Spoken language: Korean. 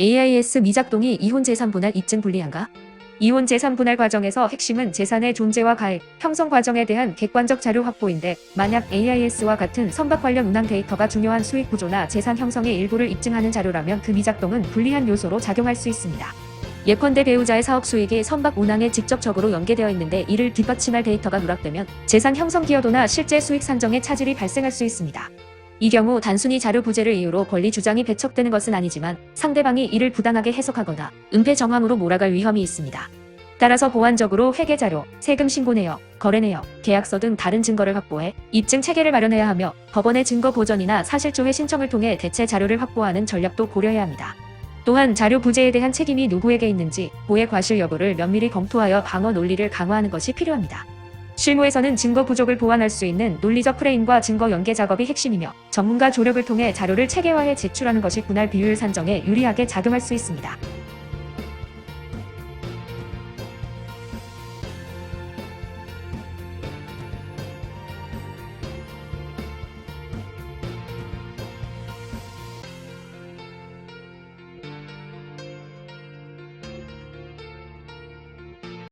AIS 미작동이 이혼 재산 분할 입증 불리한가? 이혼 재산 분할 과정에서 핵심은 재산의 존재와 가액, 형성 과정에 대한 객관적 자료 확보인데 만약 AIS와 같은 선박 관련 운항 데이터가 중요한 수익 구조나 재산 형성의 일부를 입증하는 자료라면 그 미작동은 불리한 요소로 작용할 수 있습니다. 예컨대 배우자의 사업 수익이 선박 운항에 직접적으로 연계되어 있는데 이를 뒷받침할 데이터가 누락되면 재산 형성 기여도나 실제 수익 산정에 차질이 발생할 수 있습니다. 이 경우 단순히 자료 부재를 이유로 권리 주장이 배척되는 것은 아니지만 상대방이 이를 부당하게 해석하거나 은폐 정황으로 몰아갈 위험이 있습니다. 따라서 보완적으로 회계 자료, 세금 신고 내역, 거래 내역, 계약서 등 다른 증거를 확보해 입증 체계를 마련해야 하며 법원의 증거 보전이나 사실조회 신청을 통해 대체 자료를 확보하는 전략도 고려해야 합니다. 또한 자료 부재에 대한 책임이 누구에게 있는지 보혜 과실 여부를 면밀히 검토하여 방어 논리를 강화하는 것이 필요합니다. 실무에서는 증거 부족을 보완할 수 있는 논리적 프레임과 증거 연계 작업이 핵심이며 전문가 조력을 통해 자료를 체계화해 제출하는 것이 분할 비율 산정에 유리하게 작용할 수 있습니다.